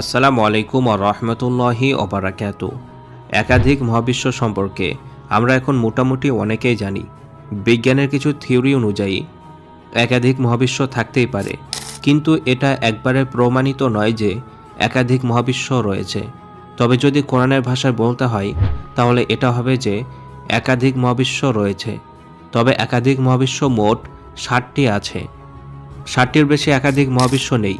আসসালামু আলাইকুম ও রহমতুল্লাহি ওবরাকাত একাধিক মহাবিশ্ব সম্পর্কে আমরা এখন মোটামুটি অনেকেই জানি, বিজ্ঞানের কিছু থিওরি অনুযায়ী একাধিক মহাবিশ্ব থাকতেই পারে, কিন্তু এটা একবারে প্রমাণিত নয় যে একাধিক মহাবিশ্ব রয়েছে। তবে যদি কোরআনের ভাষায় বলতে হয়, তাহলে এটা হবে যে একাধিক মহাবিশ্ব রয়েছে, তবে একাধিক মহাবিশ্ব মোট ষাটটি আছে। ষাটটির বেশি একাধিক মহাবিশ্ব নেই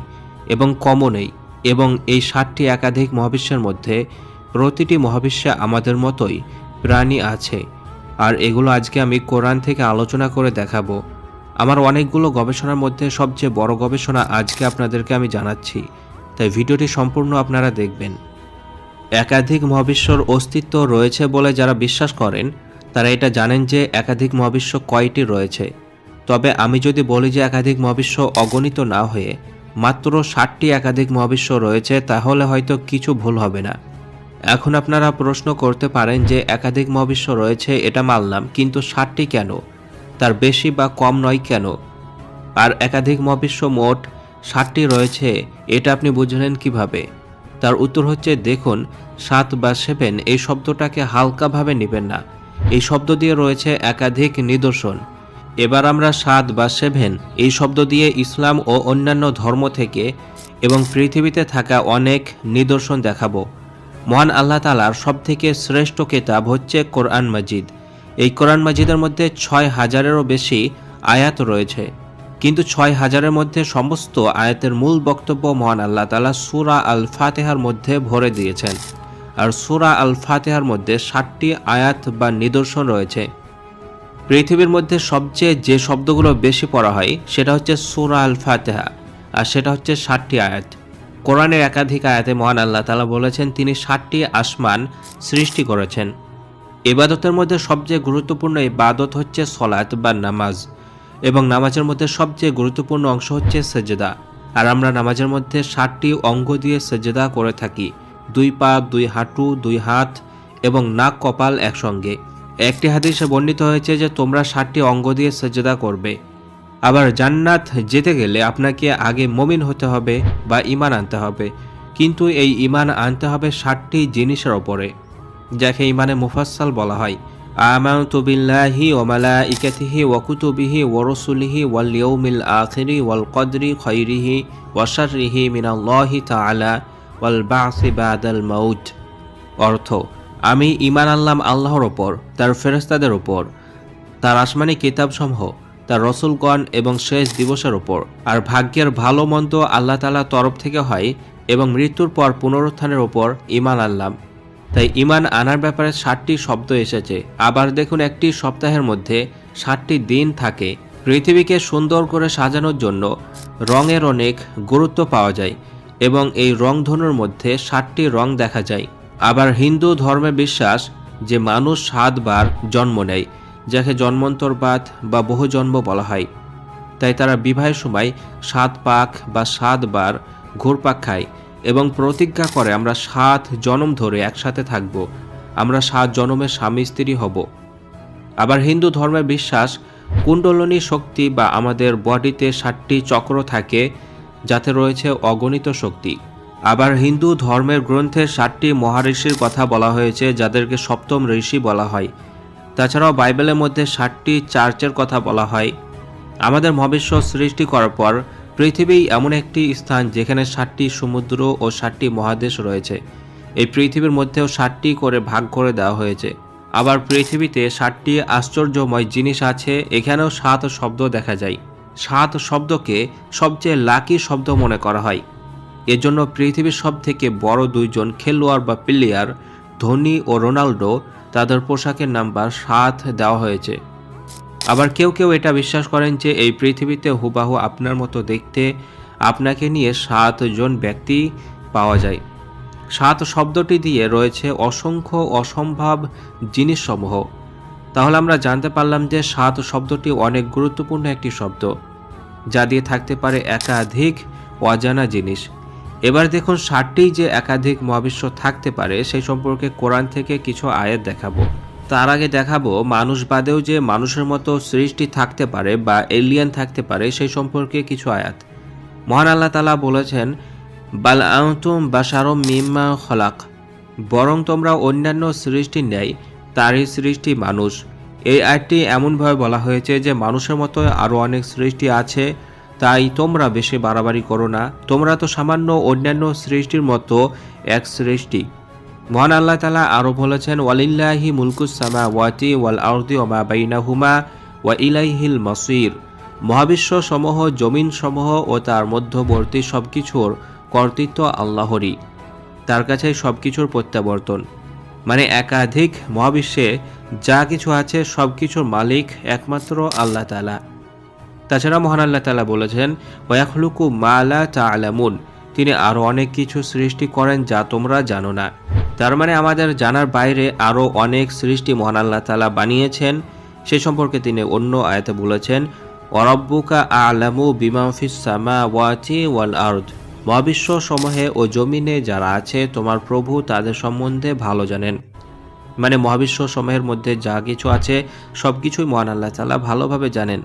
এবং কমও নেই। এবং এই ষাটটি একাধিক মহাবিশ্বের মধ্যে প্রতিটি মহাবিশ্বে আমাদের মতোই প্রাণী আছে। আর এগুলো আজকে আমি কোরআন থেকে আলোচনা করে দেখাবো। আমার অনেকগুলো গবেষণার মধ্যে সবচেয়ে বড় গবেষণা আজকে আপনাদেরকে আমি জানাচ্ছি। তাই ভিডিওটি সম্পূর্ণ আপনারা দেখবেন। একাধিক মহাবিশ্বর অস্তিত্ব রয়েছে বলে যারা বিশ্বাস করেন, তারা এটা জানেন যে একাধিক মহাবিশ্ব কয়টি রয়েছে। তবে আমি যদি বলি যে একাধিক মহাবিশ্ব অগণিত না হয়ে মাত্র ষাটটি একাধিক মহাবিশ্ব রয়েছে, তাহলে হয়তো কিছু ভুল হবে না। এখন আপনারা প্রশ্ন করতে পারেন যে একাধিক মহাবিশ্ব রয়েছে, এটা মানলাম, কিন্তু ষাটটি কেন? তার বেশি বা কম নয় কেন? আর একাধিক মহাবিশ্ব মোট ষাটটি রয়েছে, এটা আপনি বুঝলেন কীভাবে? তার উত্তর হচ্ছে, দেখুন, সাত বা সেভেন এই শব্দটাকে হালকাভাবে নেবেন না। এই শব্দ দিয়ে রয়েছে একাধিক নিদর্শন। এবার আমরা সাত বা সেভেন এই শব্দ দিয়ে ইসলাম ও অন্যান্য ধর্ম থেকে এবং পৃথিবীতে থাকা অনেক নিদর্শন দেখাবো। মহান আল্লাহ তালার সবথেকে শ্রেষ্ঠ কেতাব হচ্ছে কোরআন মাজিদ। এই কোরআন মাজিদের মধ্যে ছয় হাজারেরও বেশি আয়াত রয়েছে। কিন্তু ছয় হাজারের মধ্যে সমস্ত আয়াতের মূল বক্তব্য মহান আল্লাহ তালা সুরা আল ফাতেহার মধ্যে ভরে দিয়েছেন। আর সুরা আল ফাতেহার মধ্যে ষাটটি আয়াত বা নিদর্শন রয়েছে। পৃথিবীর মধ্যে সবচেয়ে যে শব্দগুলো বেশি পড়া হয়, সেটা হচ্ছে সুরা আল ফাতেহা আর সেটা হচ্ছে ষাটটি আয়াত। কোরআনের একাধিক আয়াতে মহান আল্লাহ তালা বলেছেন, তিনি ষাটটি আসমান সৃষ্টি করেছেন। এবাদতের মধ্যে সবচেয়ে গুরুত্বপূর্ণ ইবাদত হচ্ছে সলাত বা নামাজ, এবং নামাজের মধ্যে সবচেয়ে গুরুত্বপূর্ণ অংশ হচ্ছে সেজেদা। আর আমরা নামাজের মধ্যে ষাটটি অঙ্গ দিয়ে সেজদা করে থাকি, দুই পা, দুই হাঁটু, দুই হাত, এবং নাক, কপাল একসঙ্গে। একটি হাদিসে বর্ণিত হয়েছে যে তোমরা ষাটটি অঙ্গ দিয়ে সেজদা করবে। আবার জান্নাত যেতে গেলে আপনাকে আগে মমিন হতে হবে বা ইমান আনতে হবে। কিন্তু এই ইমান আনতে হবে ষাটটি জিনিসের ওপরে, যাকে ইমানে মুফাসসাল বলা হয়। আমানতু বিল্লাহি ওয়া মালাইকাতিহি ওয়া কুতুবিহি ওয়া রুসুলিহি ওয়াল ইয়াউমিল আখিরি ওয়াল কদরি খাইরিহি ওয়া শাররিহি মিনাল্লাহি তাআলা ওয়াল বাসি বাদাল মাউত। অর্থ আমি ইমান আনলাম আল্লাহর ওপর, তার ফেরেস্তাদের ওপর, তার আসমানি কিতাবসমূহ, তার রসুলগণ এবং শেষ দিবসের ওপর। আর ভাগ্যের ভালো মন্দ আল্লাহ তালার তরফ থেকে হয় এবং মৃত্যুর পর পুনরুত্থানের ওপর ইমান আনলাম। তাই ইমান আনার ব্যাপারে ষাটটি শব্দ এসেছে। আবার দেখুন একটি সপ্তাহের মধ্যে ষাটটি দিন থাকে। পৃথিবীকে সুন্দর করে সাজানোর জন্য রঙের অনেক গুরুত্ব পাওয়া যায় এবং এই রংধনুর মধ্যে ষাটটি রং দেখা যায়। আবার হিন্দু ধর্মে বিশ্বাস যে মানুষ সাতবার জন্ম নেয়, যাকে জন্মন্তরবাদ বা বহু জন্ম বলা হয়। তাই তারা বিবাহের সময় সাত পাক বা সাতবার ঘুরপাক খায় এবং প্রতিজ্ঞা করে, আমরা সাত জনম ধরে একসাথে থাকব, আমরা সাত জনমের স্বামী স্ত্রী হব। আবার হিন্দু ধর্মের বিশ্বাস, কুণ্ডলনী শক্তি বা আমাদের বডিতে ষাটটি চক্র থাকে, যাতে রয়েছে অগণিত শক্তি। আবার হিন্দু ধর্মের গ্রন্থে ষাটটি মহাঋষির কথা বলা হয়েছে, যাদেরকে সপ্তম ঋষি বলা হয়। তাছাড়াও বাইবেলের মধ্যে ষাটটি চার্চের কথা বলা হয়। আমাদের মহাবিশ্ব সৃষ্টি করার পর পৃথিবী এমন একটি স্থান যেখানে ষাটটি সমুদ্র ও ষাটটি মহাদেশ রয়েছে। এই পৃথিবীর মধ্যেও ষাটটি করে ভাগ করে দেওয়া হয়েছে। আবার পৃথিবীতে ষাটটি আশ্চর্যময় জিনিস আছে, এখানেও সাত শব্দ দেখা যায়। সাত শব্দকে সবচেয়ে লাকি শব্দ মনে করা হয়। এজন্য পৃথিবীর সব থেকে বড় দুইজন খেলোয়াড় বা প্লেয়ার ধোনি ও রোনাল্ডো তাদের পোশাকের নাম্বার সাত দেওয়া হয়েছে। আবার কেউ কেউ এটা বিশ্বাস করেন যে এই পৃথিবীতে হুবাহু আপনার মতো দেখতে, আপনাকে নিয়ে সাতজন ব্যক্তি পাওয়া যায়। সাত শব্দটি দিয়ে রয়েছে অসংখ্য অসম্ভব জিনিসসমূহ। তাহলে আমরা জানতে পারলাম যে সাত শব্দটি অনেক গুরুত্বপূর্ণ একটি শব্দ, যা দিয়ে থাকতে পারে একাধিক অজানা জিনিস। এবার দেখুন ষাটটি যে একাধিক মহাবিশ্ব থাকতে পারে, সেই সম্পর্কে কোরআন থেকে কিছু আয়াত দেখাবো। তার আগে দেখাবো, মানুষ বাদেও যে মানুষের মতো সৃষ্টি থাকতে পারে বা এলিয়ান থাকতে পারে, সেই সম্পর্কে কিছু আয়াত। মহান আল্লাহ তালা বলেছেন, বাল আউতুম বাসারম মিম্মা খলাক। বরং তোমরা অন্যান্য সৃষ্টি ন্যায়, তারই সৃষ্টি মানুষ। এই আয়টি এমনভাবে বলা হয়েছে যে মানুষের মতো আরও অনেক সৃষ্টি আছে তাই তোমরা বেশি বাড়াবাড়ি করো না। তোমরা তো সামান্য অন্যান্য সৃষ্টির মতো এক সৃষ্টি। মহান আল্লাহ তালা আরও বলেছেন, ওয়ালিল্লাহি মুলকুসামা ওয়াতি ওয়াল আউদি ওমা বাইনা হুমা ওয়া ইলাইহিল মসির। মহাবিশ্ব সমূহ জমিন সমূহ ও তার মধ্যবর্তী সব কিছুর কর্তৃত্ব আল্লাহরই। তার কাছে সব কিছুর প্রত্যাবর্তন। মানে একাধিক মহাবিশ্বে যা কিছু আছে সব কিছুর মালিক একমাত্র আল্লাহ তালা তাছাড়া মহান আল্লাহ তালা বলেছেন, ওয়াখলুকু মালা তা আলামুন তিনি আরও অনেক কিছু সৃষ্টি করেন যা তোমরা জানো না। তার মানে আমাদের জানার বাইরে আরও অনেক সৃষ্টি মহান আল্লাহ তালা বানিয়েছেন। সে সম্পর্কে তিনি অন্য আয়াতে বলেছেন অরব্বুকা আলামু বিমাফিস সামা ওয়াতি ওয়াল আর্দ। মহাবিশ্ব সমূহে ও জমিনে যারা আছে, তোমার প্রভু তাদের সম্বন্ধে ভালো জানেন। মানে মহাবিশ্ব সমূহের মধ্যে যা কিছু আছে সব কিছুই মহান আল্লাহ তালা ভালোভাবে জানেন।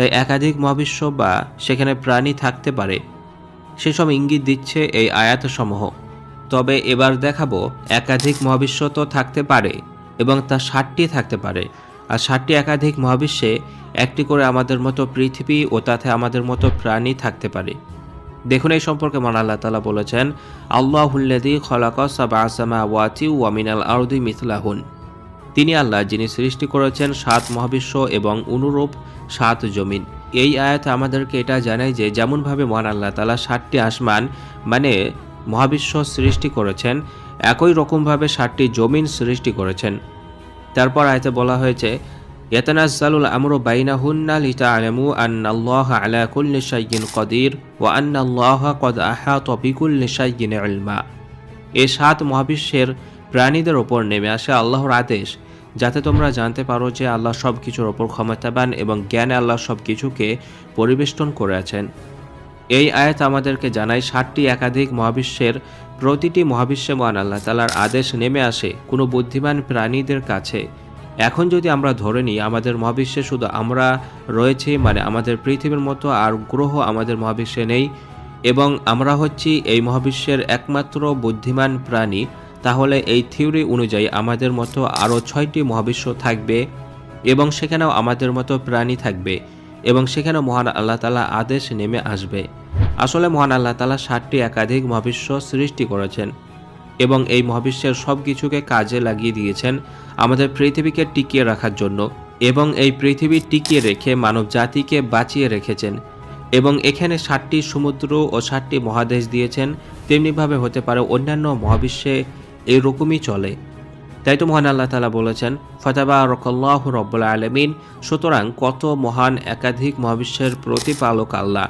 তাই একাধিক মহাবিশ্ব বা সেখানে প্রাণী থাকতে পারে। সেসব ইঙ্গিত দিচ্ছে এই আয়াতসমূহ। তবে এবার দেখাবো, একাধিক মহাবিশ্ব তো থাকতে পারে এবং তা ষাটটি থাকতে পারে। আর ষাটটি একাধিক মহাবিশ্বে একটি করে আমাদের মতো পৃথিবী ও তাতে আমাদের মতো প্রাণী থাকতে পারে। দেখুন এই সম্পর্কে মান আল্লাহ তালা বলেছেন আল্লাহুল্লাদি খলাক সাবা আসামা ওয়াতি ওয়ামিনাল আরদি মিথলাহুন। তিনি আল্লাহ যিনি সৃষ্টি করেছেন সাত মহাবিশ্ব এবং অনুরূপ সাত জমিন। এই আয়াত আমাদেরকে এটা জানায় যে, যেমনভাবে মহান আল্লাহ তালা ষাটটি আসমান মানে মহাবিশ্ব সৃষ্টি করেছেন, একই রকমভাবে ষাটটি জমিন সৃষ্টি করেছেন। তারপর আয়তে বলা হয়েছে, ইয়াতানাজ্জালুল আমরু বাইনাহুন্না লিতা'লামু আন্নাল্লাহা আলা কুল্লি শাইইন কদির ওয়া আন্নাল্লাহা কদ আহাতা বিকুল্লি শাইইন ইলমা। এই সাত মহাবিশ্বের প্রাণীদের ওপর নেমে আসে আল্লাহর আদেশ, যাতে তোমরা জানতে পারো যে আল্লাহ সব কিছুর ওপর ক্ষমতাবান এবং জ্ঞানে আল্লাহ সব কিছুকে পরিবেষ্টন করে আছেন। এই আয়াত আমাদেরকে জানায় ষাটটি একাধিক মহাবিশ্বের প্রতিটি মহাবিশ্বে মহান আল্লাহ তালার আদেশ নেমে আসে কোনো বুদ্ধিমান প্রাণীদের কাছে। এখন যদি আমরা ধরে নিই, আমাদের মহাবিশ্বে শুধু আমরা রয়েছি মানে আমাদের পৃথিবীর মতো আর গ্রহ আমাদের মহাবিশ্বে নেই এবং আমরা হচ্ছি এই মহাবিশ্বের একমাত্র বুদ্ধিমান প্রাণী। তাহলে এই থিওরি অনুযায়ী আমাদের মতো আরও ছয়টি মহাবিশ্ব থাকবে এবং সেখানেও আমাদের মতো প্রাণী থাকবে এবং সেখানে মহান আল্লাহ তালা আদেশ নেমে আসবে। আসলে মহান আল্লাহ তালা ষাটটি একাধিক মহাবিশ্ব সৃষ্টি করেছেন এবং এই মহাবিশ্বের সব কিছুকে কাজে লাগিয়ে দিয়েছেন আমাদের পৃথিবীকে টিকিয়ে রাখার জন্য এবং এই পৃথিবী টিকিয়ে রেখে মানব জাতিকে বাঁচিয়ে রেখেছেন এবং এখানে ষাটটি সমুদ্র ও ষাটটি মহাদেশ দিয়েছেন। তেমনিভাবে হতে পারে অন্যান্য মহাবিশ্বে এরকমই চলে। তাই তো মহান আল্লাহ তালা বলেছেন ফতাবা রকল্লাহ রব্বুল আলমিন সুতরাং কত মহান একাধিক মহাবিশ্বের প্রতিপালক আল্লাহ।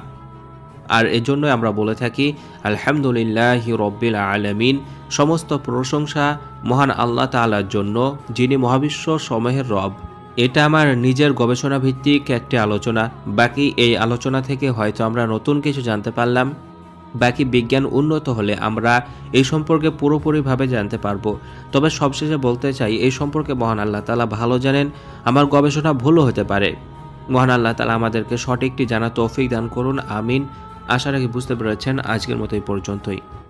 আর এজন্য আমরা বলে থাকি, আলহামদুলিল্লাহ রব্বিল আলমিন সমস্ত প্রশংসা মহান আল্লাহ তালার জন্য, যিনি মহাবিশ্ব সমূহের রব। এটা আমার নিজের গবেষণা ভিত্তিক একটি আলোচনা। বাকি এই আলোচনা থেকে হয়তো আমরা নতুন কিছু জানতে পারলাম। বাকি বিজ্ঞান উন্নত হলে আমরা এই সম্পর্কে পুরোপুরিভাবে জানতে পারব। তবে সবশেষে বলতে চাই, এই সম্পর্কে মহান আল্লাহ তালা ভালো জানেন, আমার গবেষণা ভুলও হতে পারে। মহান আল্লাহ তালা আমাদেরকে সঠিকটি জানা তৌফিক দান করুন, আমিন। আশা রাখি বুঝতে পেরেছেন, আজকের মতো এই পর্যন্তই।